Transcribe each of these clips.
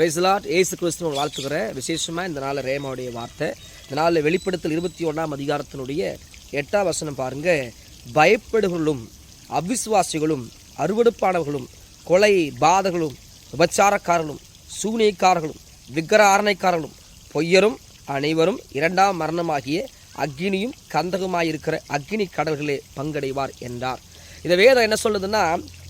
பிரைஸ்லாட் ஏசு கிறிஸ்துவன் வாழ்த்துக்கிறேன். விசேஷமாக இந்த நாளில் ரேமாவுடைய வார்த்தை. இந்த நாளில் வெளிப்படுத்தல் இருபத்தி ஒன்றாம் அதிகாரத்தினுடைய எட்டாம் வசனம் பாருங்க. பயப்படுகளும் அவிசுவாசிகளும் அறுவடுப்பானவர்களும் கொலை பாதகளும் விபச்சாரக்காரர்களும் சூனியக்காரர்களும் விக்கிர ஆரணைக்காரர்களும் பொய்யரும் அனைவரும் இரண்டாம் மரணமாகிய அக்கினியும் கந்தகமாயிருக்கிற அக்கினி கடல்களே பங்கடைவார் என்றார். இந்த வேதம் என்ன சொல்லுதுன்னா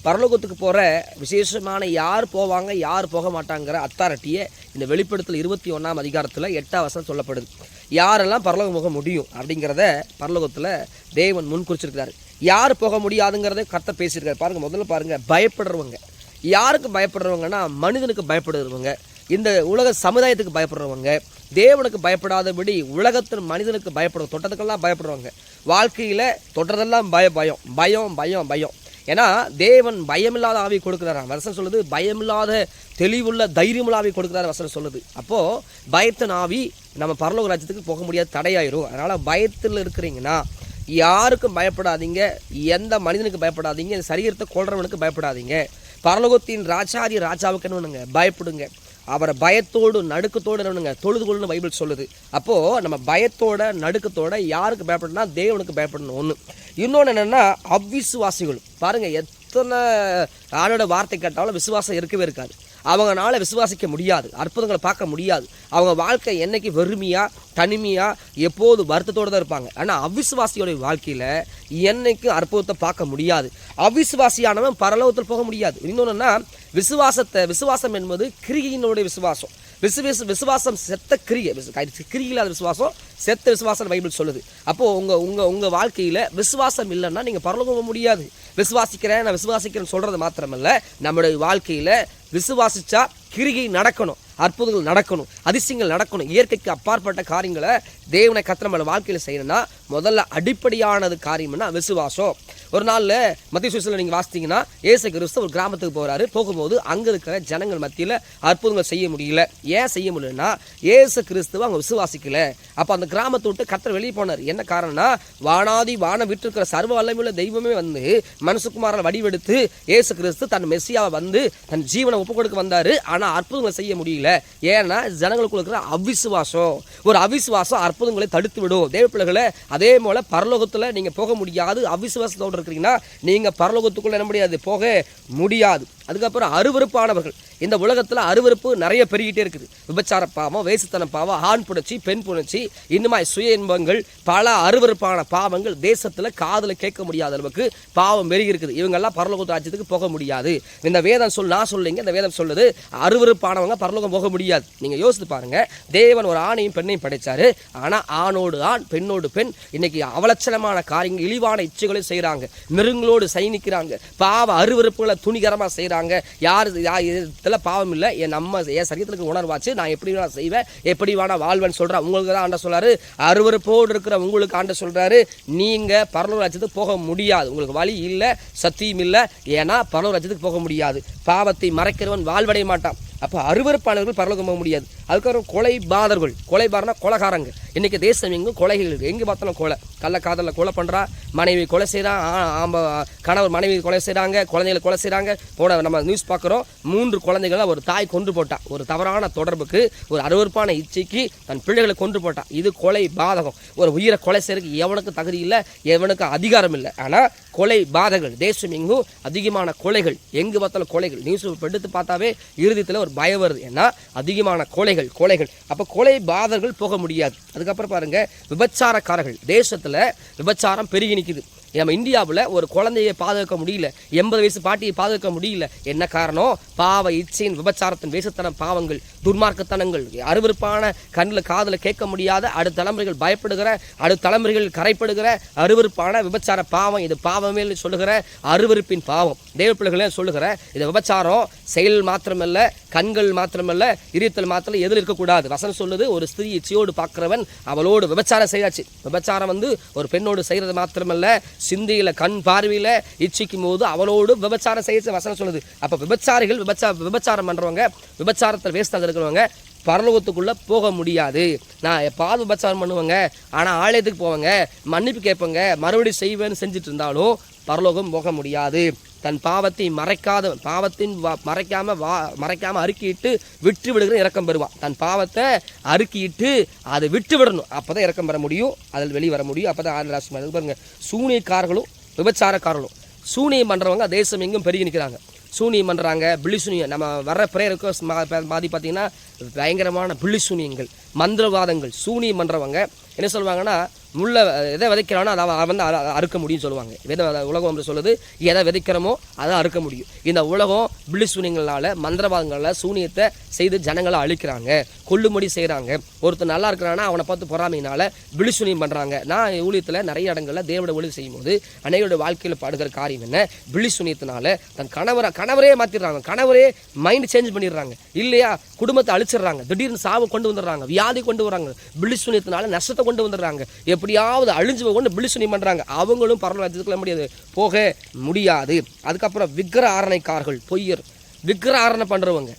பரலோகத்துக்கு போகிற விசேஷமான யார் போவாங்க யார் போக மாட்டாங்கிற அத்தாரிட்டியை இந்த வெளிப்படுத்தல் இருபத்தி ஒன்றாம் அதிகாரத்தில் எட்டாம் வசனம் சொல்லப்படுது. யாரெல்லாம் பரலோகம் போக முடியும் அப்படிங்கிறத பரலோகத்தில் தேவன் முன் குறிச்சிருக்கிறாரு. யார் போக முடியாதுங்கிறத கத்த பேசியிருக்காரு. பாருங்கள் முதல்ல பாருங்கள் பயப்படுறவங்க. யாருக்கு பயப்படுறவங்கன்னா மனிதனுக்கு பயப்படுறவங்க. இந்த உலக சமுதாயத்துக்கு பயப்படுறவங்க. தேவனுக்கு பயப்படாதபடி உலகத்தின் மனிதனுக்கு பயப்படுற தொட்டதுக்கெல்லாம் பயப்படுறவங்க. வாழ்க்கையில் தொட்டதெல்லாம் பய பயம். பயம் பயம் பயம். ஏன்னா தேவன் பயமில்லாத ஆவி கொடுக்குறாராம். வசனம் சொல்லுது பயமில்லாத தெளிவுள்ள தைரியமுள்ள ஆவி கொடுக்குறாரு வசனம் சொல்லுது. அப்போது பயத்தின் ஆவி நம்ம பரலோக ராஜ்யத்துக்கு போக முடியாது தடையாயிரும். அதனால் பயத்தில் இருக்கிறீங்கன்னா யாருக்கும் பயப்படாதீங்க எந்த மனிதனுக்கு பயப்படாதீங்க சரீரத்தை கொள்றவனுக்கு பயப்படாதீங்க. பரலோகத்தின் ராஜாதி ராஜாவுக்கு என்ன பயப்படுங்க. அவரை பயத்தோடு நடுக்கத்தோடு என்னங்க தொழுது கொள்ளுன்னு பைபிள் சொல்லுது. அப்போது நம்ம பயத்தோட நடுக்கத்தோட யாருக்கு பயப்படணும்னா தேவனுக்கு பயப்படணும். ஒன்று இன்னொன்று என்னென்னா அவ்விசுவாசிகள் பாருங்கள் எத்தனை ஆளோட வார்த்தை கேட்டாலும் விசுவாசம் இருக்கவே இருக்காது. அவங்களால விசுவாசிக்க முடியாது. அற்புதங்களை பார்க்க முடியாது. அவங்க வாழ்க்கை என்னைக்கு வெறுமையாக தனிமையாக எப்போது வருத்தத்தோடு தான் இருப்பாங்க. ஆனால் அவிசுவாசியோடைய வாழ்க்கையில் என்னைக்கும் அற்புதத்தை பார்க்க முடியாது. அவிசுவாசியானவன் பரலோகத்தில் போக முடியாது. இன்னொன்றுன்னா விசுவாசத்தை விசுவாசம் என்பது கிரியினுடைய விசுவாசம். விசுவாச விசுவாசம் செத்த கிரியை கிரி இல்லாத விசுவாசம் செத்த விசுவாசம் பைபிள் சொல்லுது. அப்போது உங்கள் உங்கள் உங்கள் வாழ்க்கையில் விசுவாசம் இல்லைன்னா நீங்கள் பரலோகம் போக முடியாது. விசுவாசிக்கிறேன் நான் விசுவாசிக்கிறேன்னு சொல்கிறது மாத்திரம். மாத்திரமல்ல நம்முடைய வாழ்க்கையில் விசுவாசிச்சா கிரிகை நடக்கணும் அற்புதங்கள் நடக்கணும் அதிசயங்கள் நடக்கணும் இயற்கைக்கு அப்பாற்பட்ட காரியங்களை தேவனை கத்திர வாழ்க்கையில் செய்யணும்னா முதல்ல அடிப்படையானது காரியம்னா விசுவாசம். ஒரு நாளில் மத்திய சுவிசில் நீங்கள் வாசித்தீங்கன்னா ஏசு கிறிஸ்து ஒரு கிராமத்துக்கு போகிறாரு போகும்போது அங்கே இருக்கிற ஜனங்கள் மத்தியில் அற்புதங்கள் செய்ய முடியல. ஏன் செய்ய முடியலன்னா ஏசு கிறிஸ்துவ அவங்க விசுவாசிக்கல. அப்போ அந்த கிராமத்தை விட்டு கத்தர் வெளியே போனார். என்ன காரணம்னா வானாதி வானம் விட்டிருக்கிற சர்வ வல்லமையுள்ள தெய்வமே வந்து மனுசுக்குமாரில் வடிவெடுத்து ஏசு கிறிஸ்து தன் மெஸ்ஸியாவை வந்து தன் ஜீவனை ஒப்பு கொடுக்க வந்தார். ஆனால் அற்புதங்களை செய்ய முடியல. ஏன்னா ஜனங்களுக்குள்ள இருக்கிற அவிசுவாசம். ஒரு அவிசுவாசம் அற்புதங்களை தடுத்து விடும் தேவ பிள்ளைகளை அதே போல் பரலோகத்தில் நீங்கள் போக முடியாது. அவிசுவாசத்தோடு இருக்கிறீங்கன்னா நீங்கள் பரலோகத்துக்குள்ள என்ன முடியாது? போக முடியாது. அதுக்கப்புறம் அருவருப்பானவர்கள். இந்த உலகத்தில் அருவருப்பு நிறைய பெருகிட்டே இருக்குது. விபச்சார பாவம் வேசுத்தன பாவம் ஆண் புணர்ச்சி பெண் புணர்ச்சி இன்னுமாய் சுய இன்பங்கள் பல அருவருப்பான பாவங்கள் தேசத்தில் காதில் கேட்க முடியாத அளவுக்கு பாவம் பெருகி இருக்குது. இவங்கெல்லாம் பரலோக ராஜ்யத்துக்கு போக முடியாது. இந்த வேதம் சொல் நான் சொல்லிங்க இந்த வேதம் சொல்லுது அருவருப்பானவங்க பரலோகம் போக முடியாது. நீங்கள் யோசித்து பாருங்கள் தேவன் ஒரு ஆணையும் பெண்ணையும் படைச்சாரு. ஆனால் ஆணோடு ஆண் பெண்ணோடு பெண் இன்னைக்கு அவலட்சணமான காரியங்கள் இழிவான இச்சைகளை செய்கிறாங்க மிருங்களோடு சைனிக்கிறாங்க. பாவ அருவறுப்புகளை துணிகரமாக செய்கிறாங்க யார் இதில் பாவம் இல்லை. என் நம்ம என் சரீரத்துக்கு உணர்வாச்சு. நான் எப்படி வேணா செய்வேன். எப்படி வேணா வாழ்வேன்னு சொல்கிறேன் உங்களுக்கு தான் ஆண்ட சொல்கிறாரு அருவருப்போடு இருக்கிற உங்களுக்கு ஆண்ட சொல்கிறாரு நீங்கள் பரலூர் ராஜ்யத்துக்கு போக முடியாது. உங்களுக்கு வழி இல்லை சத்தியம் இல்லை. ஏன்னா பரலூர் ராஜ்யத்துக்கு போக முடியாது. பாவத்தை மறைக்கிறவன் வாழ்வடைய மாட்டான். அப்போ அருவருப்பானவர்கள் பரலோகம் போக முடியாது. அதுக்கப்புறம் கொலை பாதர்கள். கொலை பாரனா கொலைகாரங்க. இன்றைக்கி தேசம் எங்கும் கொலைகள் இருக்குது எங்கே பார்த்தாலும் கொலை. கள்ள காதலில் கொலை பண்ணுறா மனைவி கொலை செய்கிறான் ஆம்ப கணவர் மனைவி கொலை செய்கிறாங்க குழந்தைகளை கொலை செய்கிறாங்க போன நம்ம நியூஸ் பார்க்குறோம். மூன்று குழந்தைகளை ஒரு தாய் கொன்று போட்டான் ஒரு தவறான தொடர்புக்கு ஒரு அருவருப்பான இச்சைக்கு தன் பிள்ளைகளை கொன்று போட்டான் இது கொலை பாதகம். ஒரு உயிரை கொலை செய்கிறதுக்கு எவனுக்கு தகுதி இல்லை எவனுக்கு அதிகாரம் இல்லை. ஆனால் கொலை பாதகள் தேசம் எங்கும் அதிகமான கொலைகள் எங்கே பார்த்தாலும் கொலைகள். நியூஸ் எடுத்து பார்த்தாவே இறுதியத்தில் ஒரு பயம் வருது. ஏன்னா அதிகமான கொலைகள் கொலைகள் அப்போ கொலை பாதர்கள் போக முடியாது. அதுக்கப்புறம் பாருங்க விபச்சாரக்காரர்கள். தேசத்தில் விபச்சாரம் பெருகி நிற்குது நம்ம இந்தியாவில் ஒரு குழந்தையை பாதுகாக்க முடியல. எண்பது வயசு பாட்டியை பாதுகாக்க முடியல. என்ன காரணம்? பாவ இச்சையின் விபச்சாரத்தின் வேசத்தனம் பாவங்கள். துர்மார்க்கத்தனங்கள் அருவருப்பான கண்ணில் காதில் கேட்க முடியாத அடுத்த தலைமுறைகள் பயப்படுகிற அடுத்த தலைமுறைகள் கரைப்படுகிற அருவறுப்பான விபச்சார பாவம். இது பாவமே சொல்லுகிற அருவருப்பின் பாவம். தேவ பிள்ளைகளே சொல்லுகிற இது விபச்சாரம் செயல் மாத்திரமல்ல கண்கள் மாத்திரமல்ல இருத்தல் மாத்திரம் எதில் இருக்கக்கூடாது. வசனம் சொல்லுது ஒரு ஸ்திரீ இச்சையோடு பார்க்குறவன் அவளோடு விபச்சாரம் செய்யாச்சு விபச்சாரம் வந்து ஒரு பெண்ணோடு செய்கிறது மாத்திரமல்ல சிந்தையில் கண் பார்வையில் இச்சிக்கும் போது அவளோடு விபச்சாரம் செய்ய வசனம் சொல்லுது. அப்போ விபச்சாரிகள் விபச்சா விபச்சாரம் பண்ணுறவங்க விபச்சாரத்தில் வேஸ்டாக இருக்கிறவங்க பரலோகத்துக்குள்ளே போக முடியாது. நான் பாது பச்சாரம் பண்ணுவேங்க. ஆனால் ஆலயத்துக்கு போவேங்க. மன்னிப்பு கேட்பேங்க. மறுபடியும் செய்வேன்னு செஞ்சுட்டு இருந்தாலும் பரலோகம் போக முடியாது. தன் பாவத்தை மறைக்காத பாவத்தின் வா- மறைக்காம வா மறைக்காம அறுக்கிட்டு விட்டு விடுகிற இறக்கம் பெறுவான் தன் பாவத்தை அறுக்கிட்டு அதை விட்டு விடணும். அப்பதான் இறக்கம் பெற முடியும். அதில் வெளியே வர முடியும். அப்பதான் ஆறு ராசி பாருங்க. சூனியக்காரர்களும் விபச்சாரக்காரர்களும். சூனியம் பண்றவங்க தேசம் எங்கும் பெருகி நிற்கிறாங்க. சூனியம் பண்ணுறாங்க பில்லிசூனியம் நம்ம வர்ற ப்ரேயருக்கு மாதிரி பார்த்திங்கன்னா பயங்கரமான பிள்ளி சூனியங்கள் மந்திரவாதங்கள் சூனியம் பண்ணுறவங்க என்ன சொல்லுவாங்கன்னா முள்ளை எதை விதைக்கிறானோ அதை அவன் வந்து அறுக்க முடியும்னு சொல்லுவாங்க. வித உலகம் என்று சொல்லுது எதை விதைக்கிறோமோ அதை அறுக்க முடியும். இந்த உலகம் பிள்ளி சூனியங்களால் மந்திரவாதங்களால் சூனியத்தை செய்து ஜனங்களை அழிக்கிறாங்க கொள்ளுமடி செய்கிறாங்க ஒருத்தர் நல்லா இருக்கிறான்னா அவனை பார்த்து பொறாமையினால பிள்ளி சூனியம் பண்ணுறாங்க நான் ஊழியத்தில் நிறைய இடங்களில் தேவட ஒளி செய்யும்போது அனைவருடைய வாழ்க்கையில் பாடுகிற காரியம் என்ன? பிள்ளி சூனியத்தினால தன் கணவரை கணவரே மாற்றிடுறாங்க கணவரே மைண்ட் சேஞ்ச் பண்ணிடுறாங்க. இல்லையா? குடும்பத்தை அழிச்சிடுறாங்க. திடீர்னு சாவு கொண்டு வந்துடுறாங்க. வியாதி கொண்டு வராங்க பிள்ளி சூனியத்தினால நஷ்டத்தை கொண்டு வந்துடுறாங்க. எப்படியாவது அழிஞ்சு கொண்டு பிள்ளி சூனியம் பண்ணுறாங்க அவங்களும் பரவாயில்ல முடியாது போக முடியாது. அதுக்கப்புறம் விக்கிர ஆரணைக்காரர்கள் பொய்யர். விக்கிர ஆரணை பண்ணுறவங்க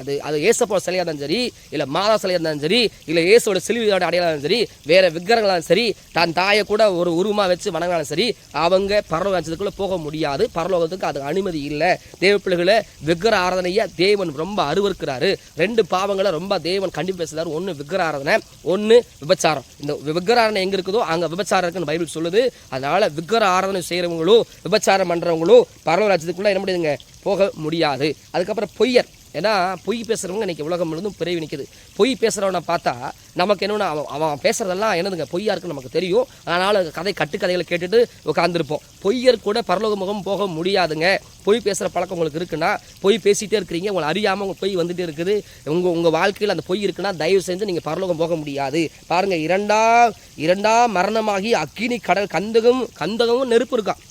அது அது ஏசப்போட சிலையாக இருந்தாலும் சரி இல்லை மாதா சிலையாக இருந்தாலும் சரி இல்லை ஏசோட சிலுவையோட அடையாளம் இருந்தாலும் சரி வேறு விக்கிரங்களாலும் சரி தன் தாயை கூட ஒரு உருவமாக வச்சு வணங்கினாலும் சரி அவங்க பரலோகத்துக்குள்ளே போக முடியாது. பரலோகத்துக்கு அது அனுமதி இல்லை. தேவ பிள்ளைகளை விக்கிர ஆராதனையை தேவன் ரொம்ப அருவருக்கிறாரு. ரெண்டு பாவங்களை ரொம்ப தேவன் கண்டிப்பாக பேசுகிறார் ஒன்று விக்கிர ஆராதனை ஒன்று விபச்சாரம். இந்த விக்கிர ஆராதனை எங்கே இருக்குதோ அங்கே விபச்சாரம் இருக்குன்னு பைபிள் சொல்லுது. அதனால் விக்கிர ஆராதனை செய்கிறவங்களும் விபச்சாரம் பண்ணுறவங்களும் பரலோக ராஜ்யத்துக்குள்ளே என்ன முடியுதுங்க போக முடியாது. அதுக்கப்புறம் பொய்யர். ஏன்னா பொய் பேசுகிறவங்க இன்றைக்கி உலகம் முழுதும் பிறவி நிற்கிது பொய் பேசுகிறவனை பார்த்தா நமக்கு என்னென்னா அவன் அவன் பேசுகிறதெல்லாம் என்னதுங்க? பொய்யா இருக்குன்னு நமக்கு தெரியும். அதனால் கதை கட்டுக்கதைகளை கேட்டுட்டு உட்காந்துருப்போம் பொய்யர் கூட பரலோக முகம் போக முடியாதுங்க. பொய் பேசுகிற பழக்கம் உங்களுக்கு இருக்குன்னா பொய் பேசிகிட்டே இருக்கிறீங்க. உங்களை அறியாமல் உங்கள் பொய் வந்துகிட்டே இருக்குது. உங்கள் உங்கள் வாழ்க்கையில் அந்த பொய் இருக்குன்னா தயவு செஞ்சு நீங்கள் பரலோகம் போக முடியாது. பாருங்கள் இரண்டாம் இரண்டாம் மரணமாகி அக்கினி கடல் கந்தகம் கந்தகமும் நெருப்பு இருக்கான்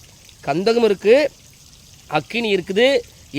கந்தகம் இருக்குது அக்கினி இருக்குது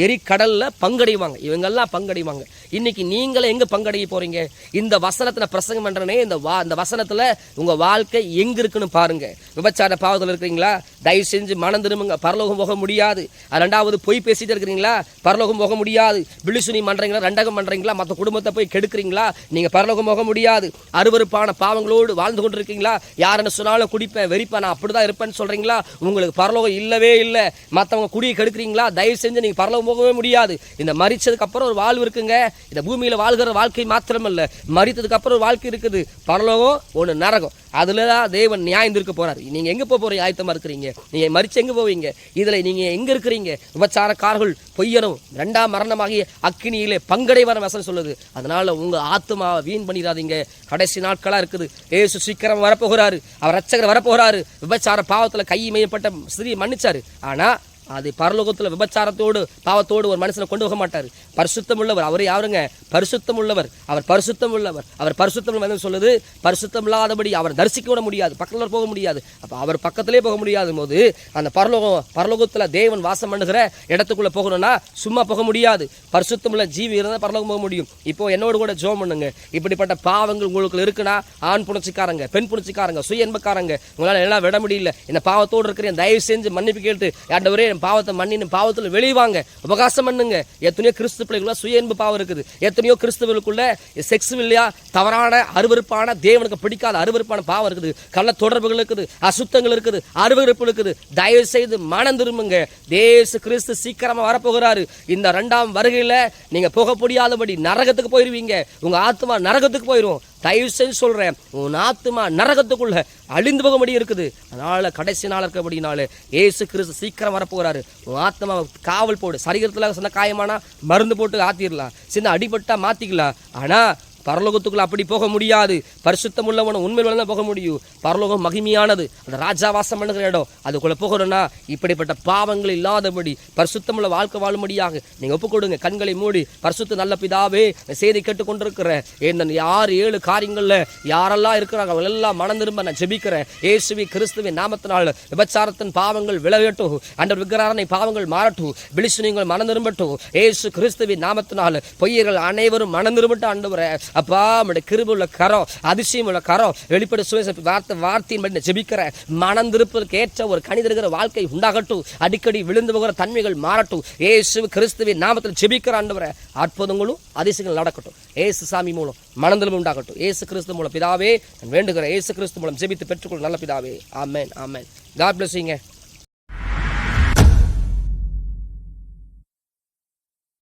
எரிக்கடலில் பங்கடைவாங்க. இவங்கெல்லாம் பங்கடைவாங்க. இன்னைக்கு நீங்களே எங்கே பங்கடைய போகிறீங்க இந்த வசனத்தில் பிரசங்கம் பண்ணுறனே இந்த வா இந்த வசனத்தில் உங்கள் வாழ்க்கை எங்கே இருக்குன்னு பாருங்க. விபச்சார பாவத்தில் இருக்கிறீங்களா? தயவு செஞ்சு மனம் திரும்புங்க. பரலோகம் போக முடியாது. அது ரெண்டாவது பொய் பேசிட்டு இருக்கிறீங்களா? பரலோகம் போக முடியாது. பிளிசுனி பண்ணுறீங்களா ரெண்டகம் பண்ணுறீங்களா மற்ற குடும்பத்தை போய் கெடுக்குறீங்களா? நீங்கள் பரலோகம் போக முடியாது. அருவருப்பான பாவங்களோடு வாழ்ந்து கொண்டிருக்கீங்களா? யார் யாருன்னு சொன்னாலும் குடிப்பேன் வெறிப்பேன். நான் அப்படிதான் இருப்பேன்னு சொல்கிறீங்களா உங்களுக்கு பரலோகம் இல்லவே இல்லை. மற்றவங்க குடியை கெடுக்குறீங்களா? தயவு செஞ்சு நீங்கள் பரலோகம் போகவே முடியாது. இந்த மறிச்சதுக்கப்புறம் ஒரு வாழ்வு இருக்குங்க. இந்த பூமியில் வாழ்கிற வாழ்க்கை மாத்திரமல்ல. மரித்ததுக்கு அப்புறம் ஒரு வாழ்க்கை இருக்குது. பரலோகம் ஒன்று நரகம். அதில் தான் தேவன் நியாயம் இருக்க போகிறார் நீங்கள் எங்கே போக போகிறீங்க ஆயத்தமாக இருக்கிறீங்க. நீங்கள் மரிச்சு எங்கே போவீங்க? இதில் நீங்கள் எங்கே இருக்கிறீங்க? விபச்சாரக்காரர்கள் பொய்யனும் ரெண்டாம் மரணமாகி அக்கினியிலே பங்கடைவர வசனம் சொல்லுது. அதனால் உங்கள் ஆத்மாவை வீண் பண்ணிடாதீங்க. கடைசி நாட்களாக இருக்குது. ஏசு சீக்கிரம் வரப்போகிறாரு. அவர் ரட்சகர் வரப்போகிறாரு. விபச்சார பாவத்தில் கை மையப்பட்ட ஸ்திரியை மன்னிச்சாரு. ஆனால் அது பரலோகத்தில் விபச்சாரத்தோடு பாவத்தோடு ஒரு மனுஷனை கொண்டு போக மாட்டார். பரிசுத்தம் உள்ளவர் அவர் யாருங்க? பரிசுத்தம் உள்ளவர் அவர் பரிசுத்தம் உள்ளவர் அவர் பரிசுத்தம் உள்ளவர் சொல்லுது பரிசுத்தம் இல்லாதபடி அவர் தரிசிக்க விட முடியாது பக்கத்தில் போக முடியாது. அப்போ அவர் பக்கத்திலே போக முடியாத போது அந்த பரலோகம் பரலோகத்தில் தேவன் வாசம் பண்ணுகிற இடத்துக்குள்ளே போகணும்னா சும்மா போக முடியாது. பரிசுத்தம் உள்ள ஜீவி இருந்தால் பரலோகம் போக முடியும். இப்போ என்னோட கூட ஜோம் பண்ணுங்க. இப்படிப்பட்ட பாவங்கள் உங்களுக்கு இருக்குன்னா ஆண் புணர்ச்சிக்காரங்க பெண் புணர்ச்சிக்காரங்க சுய என்பக்காரங்க உங்களால் எல்லாம் விட முடியல. இந்த பாவத்தோடு இருக்கிற தயவு செஞ்சு மன்னிப்பு கேட்டு ஆண்டவரே பாவத்தை மன்னின்னு பாவத்தில் வெளிவாங்க. உபகாசம் பண்ணுங்க. எத்தனையோ கிறிஸ்து பிள்ளைகள சுய என்பு பாவம் இருக்குது. எத்தனையோ கிறிஸ்துவர்களுக்குள்ள செக்ஸ் இல்லையா? தவறான அருவருப்பான தேவனுக்கு பிடிக்காத அருவருப்பான பாவம் இருக்குது. கள்ள தொடர்புகள் இருக்குது. அசுத்தங்கள் இருக்குது. அருவருப்பு இருக்குது. தயவு செய்து மனம் திரும்புங்க. தேசு கிறிஸ்து சீக்கிரமாக வரப்போகிறாரு. இந்த ரெண்டாம் வருகையில் நீங்கள் போக முடியாதபடி நரகத்துக்கு போயிடுவீங்க உங்கள் ஆத்மா நரகத்துக்கு போயிடுவோம் தயவு செஞ்சு சொல்கிறேன் உன் ஆத்துமா நரகத்துக்குள்ளே அழிந்து போகும்படி இருக்குது. அதனால் கடைசி நாள் இருக்கபடினால ஏசு கிறிஸ்து சீக்கிரம் வரப்போகிறாரு உன் ஆத்மா காவல் போடு. சரீரத்தில் சின்ன காயமானா மருந்து போட்டு ஆத்திடலாம் சின்ன அடிபட்டா மாற்றிக்கலாம் ஆனால் பரலோகத்துக்குள்ள அப்படி போக முடியாது. பரிசுத்தம் உள்ளவன உண்மையில் தான் போக முடியும் பரலோகம் மகிமையானது. அந்த ராஜா வாசம் பண்ணுகிற இடம். அதுக்குள்ள போகணும்னா இப்படிப்பட்ட பாவங்கள் இல்லாதபடி பரிசுத்தம் உள்ள வாழ்க்கை வாழும்படியாக நீங்க ஒப்புக் கொடுங்க கண்களை மூடி பரிசுத்த நல்ல பிதாவே செய்தி கேட்டு கொண்டிருக்கிற இந்த யார் ஏழு காரியங்கள்ல யாரெல்லாம் இருக்கிறாங்க அவங்க எல்லாம் மனம் திரும்ப நான் ஜெபிக்கிறேன். ஏசுவி கிறிஸ்துவின் நாமத்தினால் விபச்சாரத்தின் பாவங்கள் விலகட்டும் அந்த விக்கிரனை பாவங்கள் மாறட்டும். விழிச்சு நீங்கள் மனம் திரும்பட்டும். ஏசு கிறிஸ்துவின் நாமத்தினால் பொய்யர்கள் அனைவரும் மனம் திரும்பட்டும் ஆண்டவரே. அப்பா உடைய கிருபுள்ள கரம் அதிசயம் உள்ள கரம் வெளிப்பட சுவேச வார்த்தை வார்த்தையின் படி ஜெபிக்கிற மனம் திருப்பதற்கு ஏற்ற ஒரு கணிதருகிற வாழ்க்கை உண்டாகட்டும். அடிக்கடி விழுந்து போகிற தன்மைகள் மாறட்டும். ஏசு கிறிஸ்துவின் நாமத்தில் ஜெபிக்கிற ஆண்டவரை அற்புதங்களும் அதிசயங்கள் நடக்கட்டும். ஏசு சாமி மூலம் மனந்திலும் உண்டாகட்டும். ஏசு கிறிஸ்து மூலம் பிதாவே நான் வேண்டுகிறேன் ஏசு கிறிஸ்து மூலம் ஜெபித்து பெற்றுக்கொள் நல்ல பிதாவே. ஆமேன் ஆமேன். காட் பிளஸ்ஸிங்க